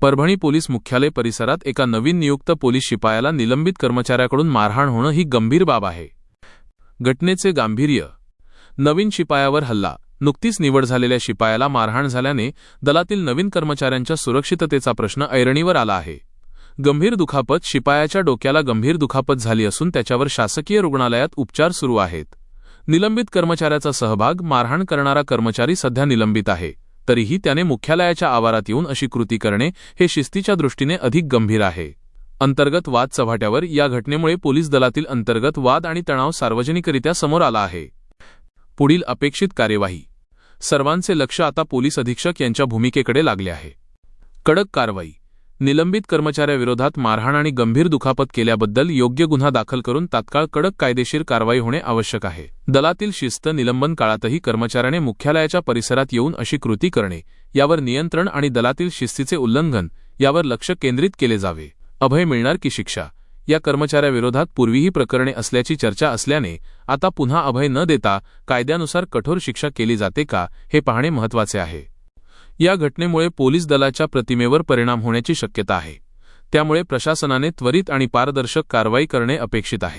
Parbhani police मुख्यालय परिसरात एका नवीन नियुक्त पोलीस शिपायाला निलंबित कर्मचाऱ्याकडून मारहाण होणं ही गंभीर बाब आहे. घटनेचे गांभीर्य. नवीन शिपायावर हल्ला. नुकतीच निवड झालेल्या शिपायाला मारहाण झाल्याने दलातील नवीन कर्मचाऱ्यांच्या सुरक्षिततेचा प्रश्न ऐरणीवर आला आहे. गंभीर दुखापत शिपायाच्या डोक्याला गंभीर दुखापत झाली असून त्याच्यावर शासकीय रुग्णालयात उपचार सुरू आहेत. निलंबित कर्मचाऱ्याचा सहभाग मारहाण करणारा कर्मचारी सध्या निलंबित आहे. तरीही त्याने मुख्यालयाच्या आवारात येऊन अशी कृती करणे हे शिस्तीच्या दृष्टीने अधिक गंभीर आहे. अंतर्गत वाद चव्हाट्यावर या घटनेमुळे पोलीस दलातील अंतर्गत वाद आणि तणाव सार्वजनिकरित्या समोर आला आहे. पुढील अपेक्षित कार्यवाही. सर्वांचे लक्ष आता पोलीस अधीक्षक यांच्या भूमिकेकडे लागले आहे. कडक कारवाई. निलंबित कर्मचाऱ्याविरोधात मारहाण आणि गंभीर दुखापत केल्याबद्दल योग्य गुन्हा दाखल करून तात्काळ कडक कायदेशीर कारवाई होणे आवश्यक आहे. दलातील शिस्त निलंबन काळातही कर्मचाऱ्याने मुख्यालयाच्या परिसरात येऊन अशी कृती करणे यावर नियंत्रण आणि दलातील शिस्तीचे उल्लंघन यावर लक्ष केंद्रित केले जावे. अभय मिळणार की शिक्षा? या कर्मचाऱ्याविरोधात पूर्वीही प्रकरणे असल्याची चर्चा असल्याने आता पुन्हा अभय न देता कायद्यानुसार कठोर शिक्षा केली जाते का हे पाहणे महत्त्वाचे आहे. या घटनेमुळे पोलीस दलाच्या प्रतिमेवर परिणाम होण्याची शक्यता आहे. त्यामुळे प्रशासनाने त्वरित आणि पारदर्शक कारवाई करणे अपेक्षित आहे.